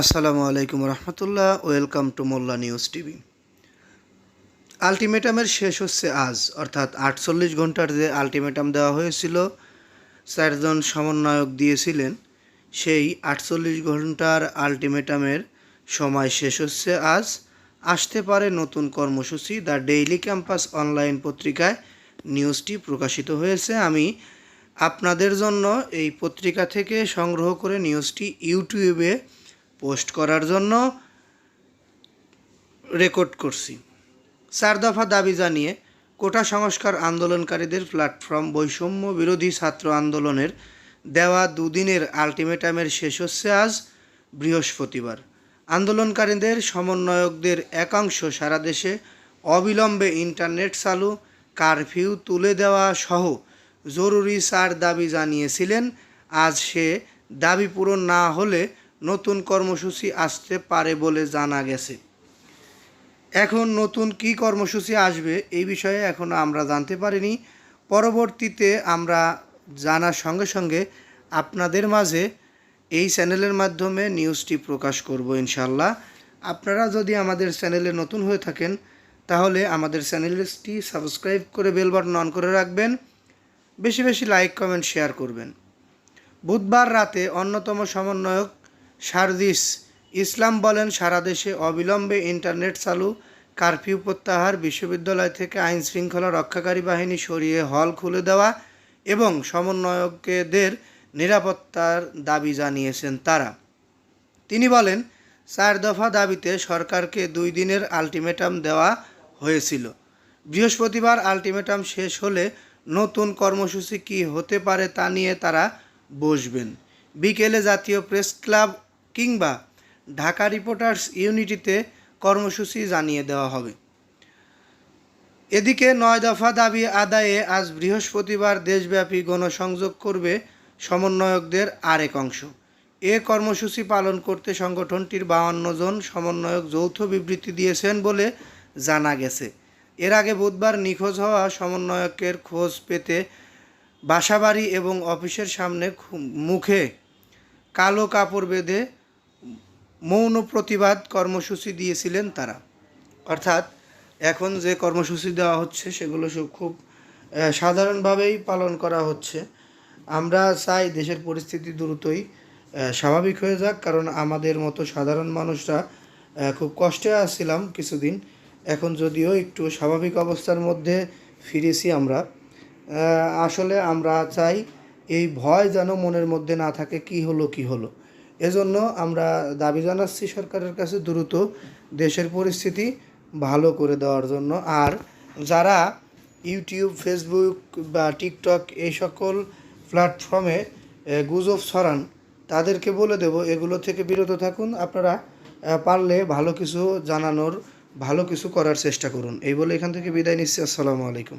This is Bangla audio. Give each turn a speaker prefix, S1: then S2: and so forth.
S1: আসসালামু আলাইকুম রহমতুল্লাহ, welcome to Molla news TV. আলটিমেটামের শেষ হচ্ছে আজ, অর্থাৎ আটচল্লিশ ঘণ্টার যে আলটিমেটাম দেওয়া হয়েছিল, চারজন সমন্বয়ক দিয়েছিলেন, সেই আটচল্লিশ ঘণ্টার আলটিমেটামের সময় শেষ হচ্ছে আজ। আসতে পারে নতুন কর্মসূচি, দ্য ডেইলি ক্যাম্পাস অনলাইন পত্রিকায় নিউজটি প্রকাশিত হয়েছে। আমি আপনাদের জন্য এই পত্রিকা থেকে সংগ্রহ করে নিউজটি ইউটিউবে পোস্ট করার জন্য রেকর্ড করছি। চার দফা দাবি জানিয়ে কোটা সংস্কার আন্দোলনকারীদের প্ল্যাটফর্ম বৈষম্য বিরোধী ছাত্র আন্দোলনের দেওয়া দুদিনের আলটিমেটামের শেষ হচ্ছে আজ বৃহস্পতিবার। আন্দোলনকারীদের সমন্বয়কদের একাংশ সারা দেশে অবিলম্বে ইন্টারনেট চালু, কারফিউ তুলে দেওয়া সহ জরুরি চার দাবি জানিয়েছিলেন। আজ সে দাবি পূরণ না হলে নতুন কর্মসূচি আসতে পারে বলে জানা গেছে। এখন নতুন কি কর্মসূচি আসবে এই বিষয়ে এখনও আমরা জানতে পারিনি। পরবর্তীতে আমরা জানার সঙ্গে সঙ্গে আপনাদের মাঝে এই চ্যানেলের মাধ্যমে নিউজটি প্রকাশ করব ইনশাল্লাহ আপনারা যদি আমাদের চ্যানেলে নতুন হয়ে থাকেন, তাহলে আমাদের চ্যানেলটি সাবস্ক্রাইব করে বেল বাটন অন করে রাখবেন। বেশি বেশি লাইক, কমেন্ট, শেয়ার করবেন। বুধবার রাতে অন্যতম সমন্বয়ক সারদিস, ইসলাম বলেন, সারা দেশে অবিলম্বে ইন্টারনেট চালু, কারফিউ প্রত্যাহার, বিশ্ববিদ্যালয় থেকে আইন শৃঙ্খলা রক্ষাকারী বাহিনী সরিয়ে হল খুলে দেওয়া এবং সমন্বয়কদের নিরাপত্তার দাবি জানিয়েছেন তারা। তিনি বলেন, চার দফা দাবিতে সরকারকে দুই দিনের আলটিমেটাম দেওয়া হয়েছিল। বৃহস্পতিবার আলটিমেটাম শেষ হলে নতুন কর্মসূচি কী হতে পারে তা নিয়ে তারা বসবেন। বিকেলে জাতীয় প্রেস ক্লাব কিংবা ঢাকা রিপোর্টার্স ইউনিটিতে কর্মসূচি জানিয়ে দেওয়া হবে। এদিকে নয় দফা দাবি আদায়ে আজ বৃহস্পতিবার দেশব্যাপী গণসংযোগ করবে সমন্বয়কদের আরেক অংশ। এ কর্মসূচি পালন করতে সংগঠনটির বাউান্ন জন সমন্বয়ক যৌথ বিবৃতি দিয়েছেন বলে জানা গেছে। এর আগে বুধবার নিখোঁজ হওয়া সমন্বয়কের খোঁজ পেতে বাসাবাড়ি এবং অফিসের সামনে মুখে কালো কাপড় বেঁধে মৌন প্রতিবাদ কর্মসূচি দিয়েছিলেন তারা। অর্থাৎ এখন যে কর্মসূচি দেওয়া হচ্ছে, সেগুলো সব খুব সাধারণভাবেই পালন করা হচ্ছে। আমরা চাই দেশের পরিস্থিতি দ্রুতই স্বাভাবিক হয়ে যাক, কারণ আমাদের মতো সাধারণ মানুষরা খুব কষ্টে আসছিলাম কিছুদিন। এখন যদিও একটু স্বাভাবিক অবস্থার মধ্যে ফিরেছি আমরা। আসলে আমরা চাই এই ভয় যেন মনের মধ্যে না থাকে, কি হলো কি হলো। এজন্য আমরা দাবি জানাচ্ছি সরকারের কাছে দ্রুত দেশের পরিস্থিতি ভালো করে দেওয়ার জন্য। আর যারা ইউটিউব, ফেসবুক বা টিকটক এই সকল প্ল্যাটফর্মে গুজব ছড়ান, তাদেরকে বলে দেব, এগুলো থেকে বিরত থাকুন। আপনারা পারলে ভালো কিছু জানানোর, ভালো কিছু করার চেষ্টা করুন। এই বলে এখান থেকে বিদায় নিচ্ছি। আসসালামু আলাইকুম।